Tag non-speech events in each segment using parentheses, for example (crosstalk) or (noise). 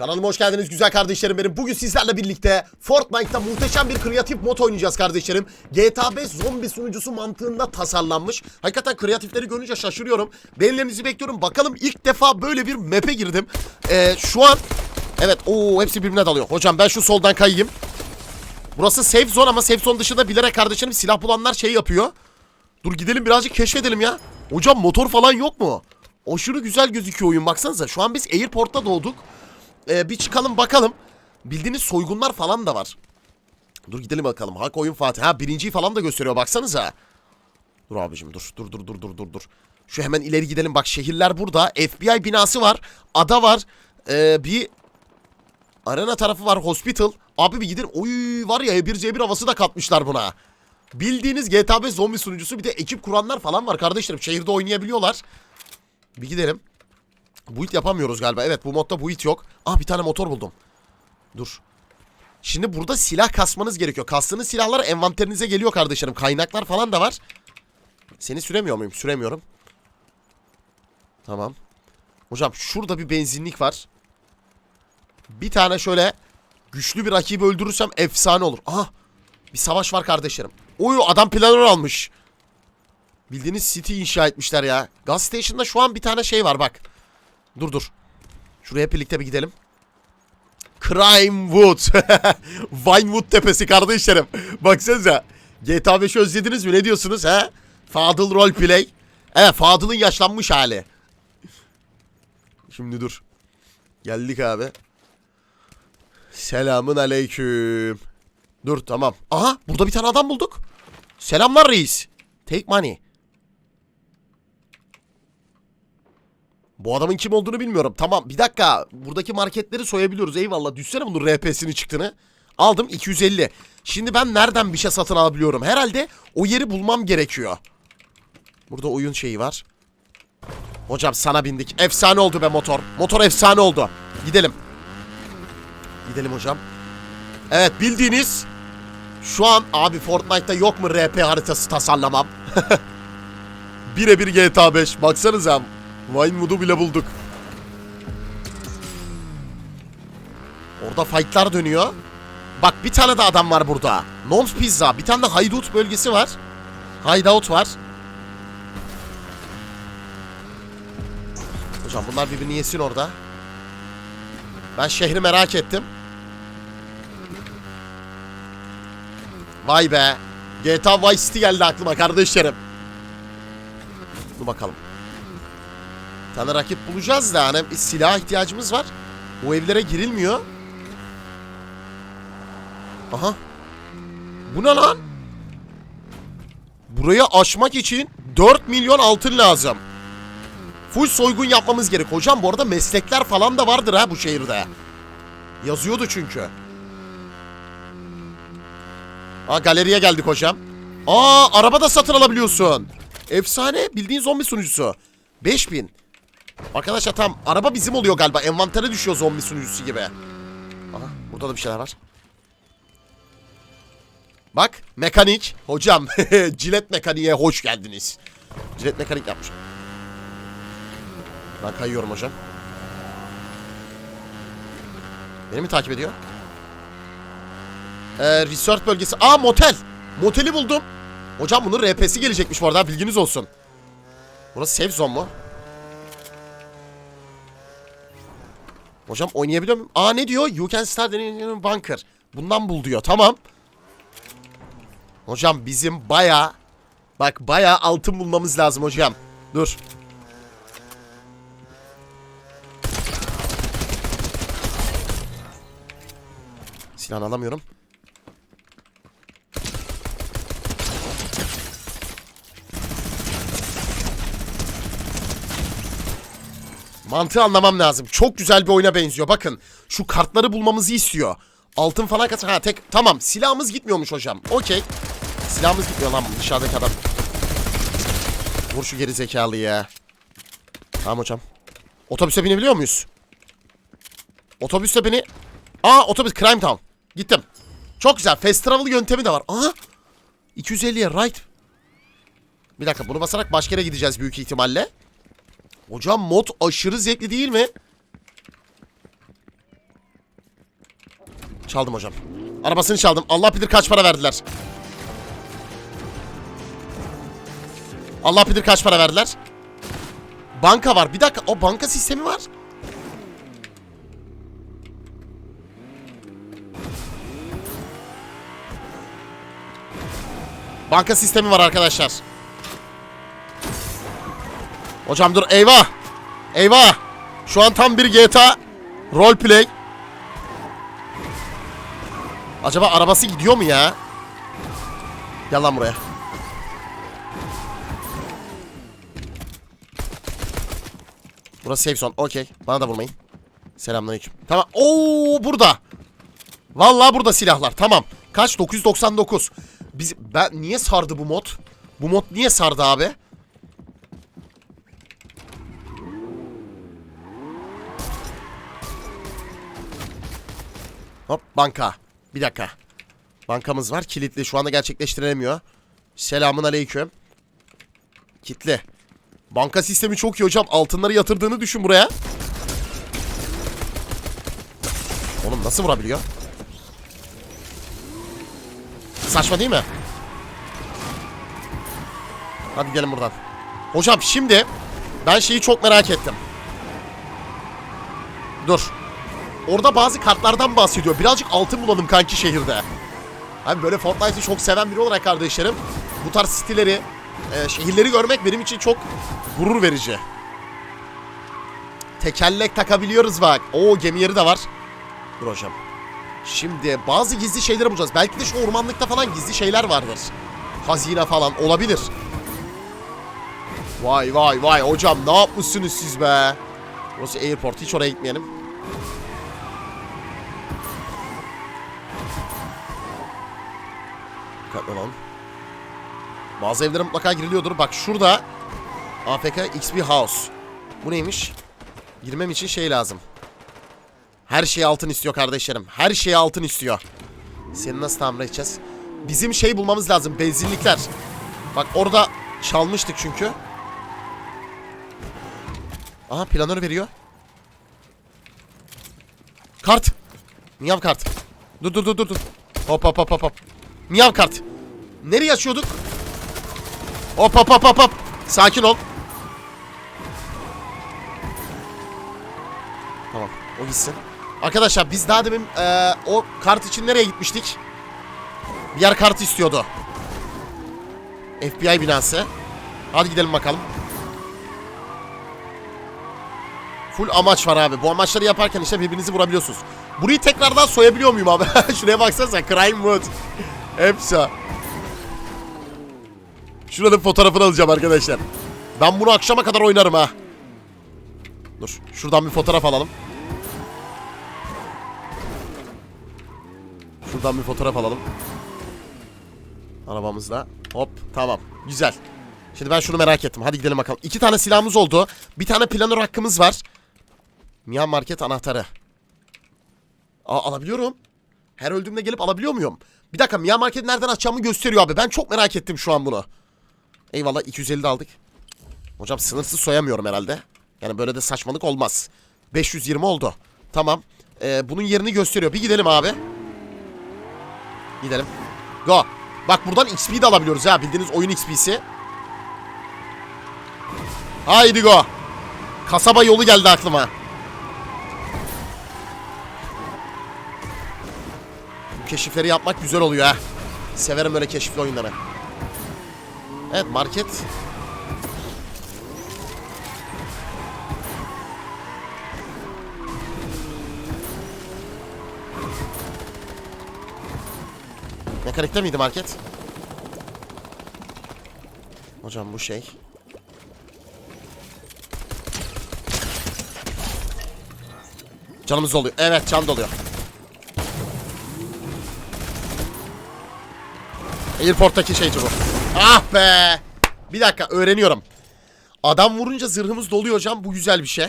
Kanalıma hoş geldiniz güzel kardeşlerim benim. Bugün sizlerle birlikte Fortnite'ta muhteşem bir kreatif mod oynayacağız kardeşlerim. GTA 5 zombi sunucusu mantığında tasarlanmış. Hakikaten kreatifleri görünce şaşırıyorum. Beğenilerinizi bekliyorum. Bakalım ilk defa böyle bir map'e girdim. Ee, şu an... Evet o hepsi birbirine dalıyor. Hocam ben şu soldan kayayım. Burası safe zone ama safe zone dışında bilerek kardeşlerim silah bulanlar şey yapıyor. Dur gidelim birazcık keşfedelim ya. Hocam motor falan yok mu? Aşırı güzel gözüküyor oyun baksanıza. Şu an biz airport'ta doğduk. Ee, bir çıkalım bakalım. Bildiğiniz soygunlar falan da var. Dur gidelim bakalım. Hak oyun Fatih. Ha birinciyi falan da gösteriyor baksanıza. Dur abicim dur. Dur dur dur dur dur dur. Şu hemen ileri gidelim. Bak şehirler burada. FBI binası var. Ada var. Ee, bir arena tarafı var. Hospital. Abi bir gidelim. Oy var ya C1 havası da katmışlar buna. Bildiğiniz GTA 5 zombi sunucusu bir de ekip kuranlar falan var kardeşlerim. Şehirde oynayabiliyorlar. Bir gidelim. Build yapamıyoruz galiba. Evet bu modda build yok. Ah bir tane motor buldum. Dur. Şimdi burada silah kasmanız gerekiyor. Kastığınız silahlar envanterinize geliyor kardeşlerim. Kaynaklar falan da var. Seni süremiyor muyum? Süremiyorum. Tamam. Hocam şurada bir benzinlik var. Bir tane şöyle güçlü bir rakibi öldürürsem efsane olur. Aha. Bir savaş var kardeşlerim. Oy adam planör almış. Bildiğiniz city inşa etmişler ya. Gas station'da şu an bir tane şey var bak. Dur dur. Şuraya hep birlikte bir gidelim. Crimewood. (laughs) Vinewood tepesi kardeşlerim. Baksanıza. GTA 5'i özlediniz mi? Ne diyorsunuz he? Fadıl roleplay. Evet Fadıl'ın yaşlanmış hali. Şimdi dur. Geldik abi. Selamın aleyküm. Dur tamam. Aha burada bir tane adam bulduk. Selamlar reis. Take money. Bu adamın kim olduğunu bilmiyorum. Tamam bir dakika. Buradaki marketleri soyabiliyoruz. Eyvallah. Düşsene bunun RP'sini çıktığını. Aldım 250. Şimdi ben nereden bir şey satın alabiliyorum? Herhalde o yeri bulmam gerekiyor. Burada oyun şeyi var. Hocam sana bindik. Efsane oldu be motor. Motor efsane oldu. Gidelim. Gidelim hocam. Evet bildiğiniz şu an abi Fortnite'ta yok mu RP haritası tasarlamam? (laughs) Birebir GTA 5. Baksanıza. Vinewood'u bile bulduk. Orada fightlar dönüyor. Bak bir tane de adam var burada. Noms Pizza. Bir tane de Haydut bölgesi var. Hideout var. Hocam bunlar birbirini yesin orada. Ben şehri merak ettim. Vay be. GTA Vice City geldi aklıma kardeşlerim. Dur bakalım. Tane rakip bulacağız da hani silaha ihtiyacımız var. O evlere girilmiyor. Aha. Bu ne lan? Burayı aşmak için 4 milyon altın lazım. Full soygun yapmamız gerek. Hocam bu arada meslekler falan da vardır ha bu şehirde. Yazıyordu çünkü. Aa galeriye geldik hocam. Aa araba da satın alabiliyorsun. Efsane bildiğin zombi sunucusu. 5000. Arkadaşlar tam araba bizim oluyor galiba. Envantere düşüyor zombi sunucusu gibi. Aha burada da bir şeyler var. Bak mekanik. Hocam (laughs) cilet mekaniğe hoş geldiniz. Cilet mekanik yapmış. Ben kayıyorum hocam. Beni mi takip ediyor? Ee, resort bölgesi. Aa motel. Moteli buldum. Hocam bunun RP'si gelecekmiş bu arada bilginiz olsun. Burası safe zone mu? Hocam oynayabiliyor muyum? Aa ne diyor? You can start an bunker. Bundan bul diyor. Tamam. Hocam bizim baya bak baya altın bulmamız lazım hocam. Dur. Silahını alamıyorum. Mantığı anlamam lazım. Çok güzel bir oyuna benziyor. Bakın şu kartları bulmamızı istiyor. Altın falan kaç... Ha tek... Tamam silahımız gitmiyormuş hocam. Okey. Silahımız gitmiyor lan dışarıdaki adam. Vur şu geri zekalı ya. Tamam hocam. Otobüse binebiliyor muyuz? Otobüste beni... Aa otobüs Crime Town. Gittim. Çok güzel. Fast travel yöntemi de var. Aha. 250'ye right. Bir dakika bunu basarak başka yere gideceğiz büyük ihtimalle. Hocam mod aşırı zevkli değil mi? Çaldım hocam. Arabasını çaldım. Allah bilir kaç para verdiler. Allah bilir kaç para verdiler. Banka var. Bir dakika. O banka sistemi var. Banka sistemi var arkadaşlar. Hocam dur. Eyvah. Eyvah. Şu an tam bir GTA roleplay. Acaba arabası gidiyor mu ya? Gel lan buraya. Burası safe zone. Okey. Bana da vurmayın. Selamünaleyküm. Tamam. Oo burada. Vallahi burada silahlar. Tamam. Kaç? 999. Biz ben niye sardı bu mod? Bu mod niye sardı abi? Banka. Bir dakika. Bankamız var. Kilitli. Şu anda gerçekleştirilemiyor. Selamun aleyküm. Kilitli. Banka sistemi çok iyi hocam. Altınları yatırdığını düşün buraya. Oğlum nasıl vurabiliyor? Saçma değil mi? Hadi gelin buradan. Hocam şimdi ben şeyi çok merak ettim. Dur. Orada bazı kartlardan bahsediyor. Birazcık altın bulalım kanki şehirde. Hani böyle Fortnite'ı çok seven biri olarak kardeşlerim. Bu tarz siteleri, e, şehirleri görmek benim için çok gurur verici. Tekerlek takabiliyoruz bak. Oo gemi yeri de var. Dur hocam. Şimdi bazı gizli şeyleri bulacağız. Belki de şu ormanlıkta falan gizli şeyler vardır. Hazine falan olabilir. Vay vay vay hocam ne yapmışsınız siz be? Burası airport hiç oraya gitmeyelim. Dikkatli olalım. Bazı evlere mutlaka giriliyordur. Bak şurada AFK XP House. Bu neymiş? Girmem için şey lazım. Her şey altın istiyor kardeşlerim. Her şey altın istiyor. Seni nasıl tamir edeceğiz? Bizim şey bulmamız lazım. Benzinlikler. Bak orada çalmıştık çünkü. Aha planör veriyor. Kart. Miyav kart. Dur dur dur dur hop hop hop hop. Miyav kart. Nereye açıyorduk? Hop hop hop hop hop. Sakin ol. Tamam. O gitsin. Arkadaşlar biz daha demin eee, o kart için nereye gitmiştik? Bir yer kart istiyordu. FBI binası. Hadi gidelim bakalım. Full amaç var abi. Bu amaçları yaparken işte birbirinizi vurabiliyorsunuz. Burayı tekrardan soyabiliyor muyum abi? (laughs) Şuraya baksanıza. Crime Wood. Hepsi. Şuranın fotoğrafını alacağım arkadaşlar. Ben bunu akşama kadar oynarım ha. Dur. Şuradan bir fotoğraf alalım. Şuradan bir fotoğraf alalım. Arabamızla. Hop tamam. Güzel. Şimdi ben şunu merak ettim. Hadi gidelim bakalım. İki tane silahımız oldu. Bir tane planör hakkımız var. Miyan Market anahtarı. Aa, alabiliyorum. Her öldüğümde gelip alabiliyor muyum? Bir dakika Miyan Market nereden açacağımı gösteriyor abi. Ben çok merak ettim şu an bunu. Eyvallah 250 de aldık. Hocam sınırsız soyamıyorum herhalde. Yani böyle de saçmalık olmaz. 520 oldu. Tamam. Ee, bunun yerini gösteriyor. Bir gidelim abi. Gidelim. Go. Bak buradan XP de alabiliyoruz ha. Bildiğiniz oyun XP'si. Haydi go. Kasaba yolu geldi aklıma. Keşifleri yapmak güzel oluyor ha. Severim böyle keşifli oyunları. Evet market. Mekanikte miydi market? Hocam bu şey. Canımız doluyor. Evet can doluyor. Airport'taki şeyci bu. Ah be. Bir dakika öğreniyorum. Adam vurunca zırhımız doluyor hocam. Bu güzel bir şey.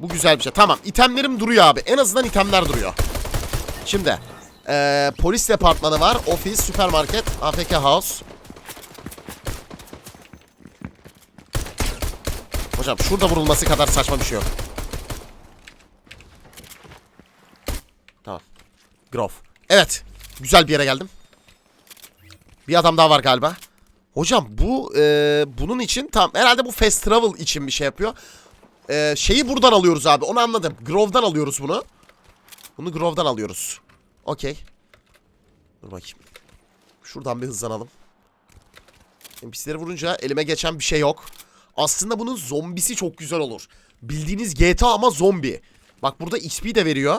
Bu güzel bir şey. Tamam itemlerim duruyor abi. En azından itemler duruyor. Şimdi. eee, polis departmanı var. Ofis, süpermarket, AFK House. Hocam şurada vurulması kadar saçma bir şey yok. Tamam. Grove. Evet. Güzel bir yere geldim. Bir adam daha var galiba. Hocam bu e, bunun için tam herhalde bu fast travel için bir şey yapıyor. E, şeyi buradan alıyoruz abi. Onu anladım. Grove'dan alıyoruz bunu. Bunu Grove'dan alıyoruz. Okey. Dur bakayım. Şuradan bir hızlanalım. NPC'leri vurunca elime geçen bir şey yok. Aslında bunun zombisi çok güzel olur. Bildiğiniz GTA ama zombi. Bak burada XP de veriyor.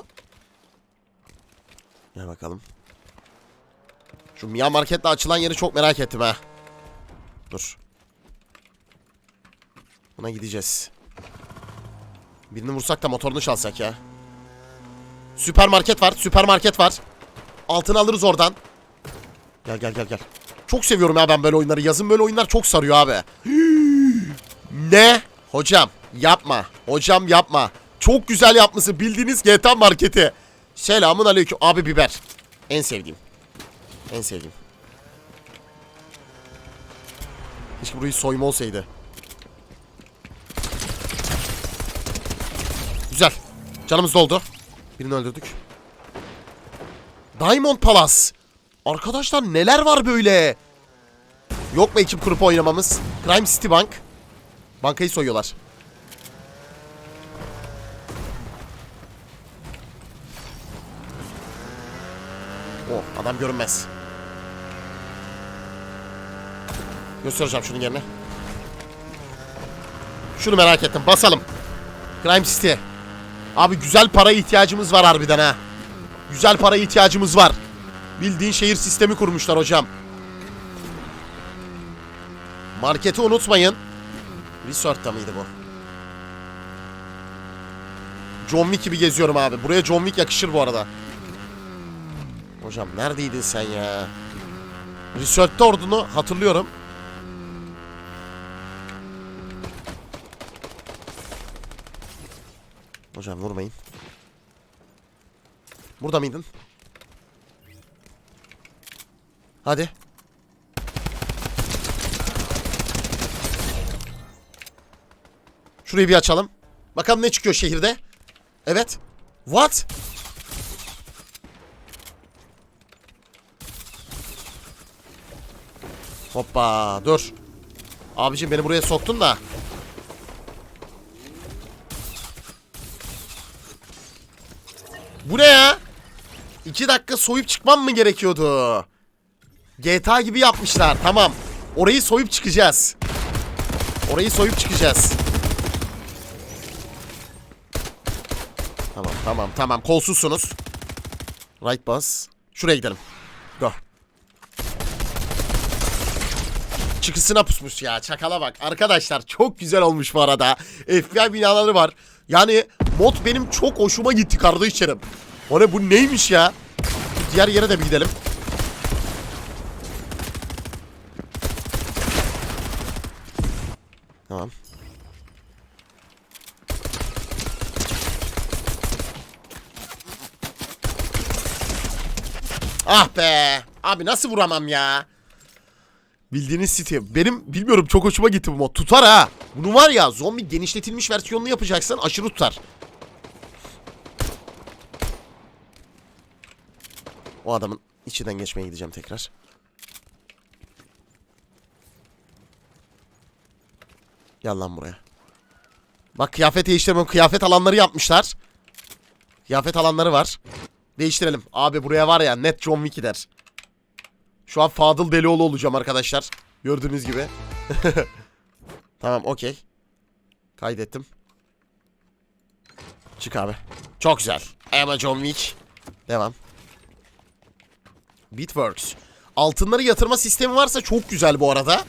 Gel bakalım. Şu Mia Market'le açılan yeri çok merak ettim ha. Dur. Buna gideceğiz. Birini vursak da motorunu çalsak ya. Süpermarket var. Süpermarket var. Altını alırız oradan. Gel gel gel gel. Çok seviyorum ya ben böyle oyunları. Yazın böyle oyunlar çok sarıyor abi. (gasps) ne? Hocam yapma. Hocam yapma. Çok güzel yapmışsın. Bildiğiniz GTA marketi. Selamun aleyküm. Abi biber. En sevdiğim. En sevdiğim. Keşke burayı soyma olsaydı. Güzel. Canımız doldu. Birini öldürdük. Diamond Palace. Arkadaşlar neler var böyle? Yok mu ekip kurup oynamamız? Crime City Bank. Bankayı soyuyorlar. Oh adam görünmez. Göstereceğim şunun yerine. Şunu merak ettim. Basalım. Crime City. Abi güzel para ihtiyacımız var harbiden ha. Güzel para ihtiyacımız var. Bildiğin şehir sistemi kurmuşlar hocam. Marketi unutmayın. Resort'ta mıydı bu? John Wick gibi geziyorum abi. Buraya John Wick yakışır bu arada. Hocam neredeydin sen ya? Resort'ta ordunu hatırlıyorum. Hocam vurmayın. Burada mıydın? Hadi. Şurayı bir açalım. Bakalım ne çıkıyor şehirde. Evet. What? Hoppa dur. Abicim beni buraya soktun da. Bu ne ya? İki dakika soyup çıkmam mı gerekiyordu? GTA gibi yapmışlar. Tamam. Orayı soyup çıkacağız. Orayı soyup çıkacağız. Tamam tamam tamam. Kolsuzsunuz. Right bus. Şuraya gidelim. Go. Çıkısına pusmuş ya. Çakala bak. Arkadaşlar çok güzel olmuş bu arada. FBI binaları var. Yani mod benim çok hoşuma gitti kardeşlerim. O ne bu neymiş ya? Diğer yere de bir gidelim. Tamam. Ah be. Abi nasıl vuramam ya? Bildiğiniz City. Benim bilmiyorum çok hoşuma gitti bu mod. Tutar ha. Bunu var ya zombi genişletilmiş versiyonunu yapacaksın aşırı tutar. O adamın içinden geçmeye gideceğim tekrar. Gel lan buraya. Bak kıyafet değiştirmem. Kıyafet alanları yapmışlar. Kıyafet alanları var. Değiştirelim. Abi buraya var ya net John Wick gider. Şu an Fadıl Delioğlu olacağım arkadaşlar. Gördüğünüz gibi. (laughs) tamam okey. Kaydettim. Çık abi. Çok güzel. Ama John Wick. Devam. Bitworks. Altınları yatırma sistemi varsa çok güzel bu arada.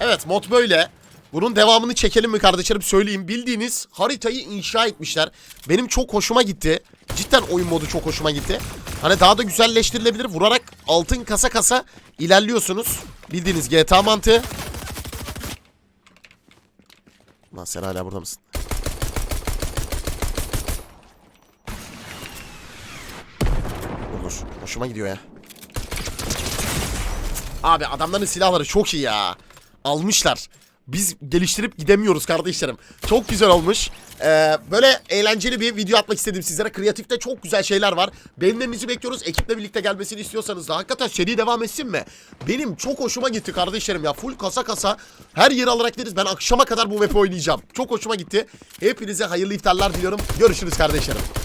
Evet mod böyle. Bunun devamını çekelim mi kardeşlerim söyleyeyim. Bildiğiniz haritayı inşa etmişler. Benim çok hoşuma gitti. Cidden oyun modu çok hoşuma gitti. Hani daha da güzelleştirilebilir. Vurarak altın kasa kasa ilerliyorsunuz. Bildiğiniz GTA mantığı. Lan sen hala burada mısın? Dur. Hoşuma gidiyor ya. Abi adamların silahları çok iyi ya. Almışlar. biz geliştirip gidemiyoruz kardeşlerim. Çok güzel olmuş. Ee, böyle eğlenceli bir video atmak istedim sizlere. Kreatifte çok güzel şeyler var. Beğenilerinizi bekliyoruz. Ekiple birlikte gelmesini istiyorsanız da hakikaten seri devam etsin mi? Benim çok hoşuma gitti kardeşlerim ya. Full kasa kasa her yeri alarak deriz. Ben akşama kadar bu map'i oynayacağım. Çok hoşuma gitti. Hepinize hayırlı iftarlar diliyorum. Görüşürüz kardeşlerim.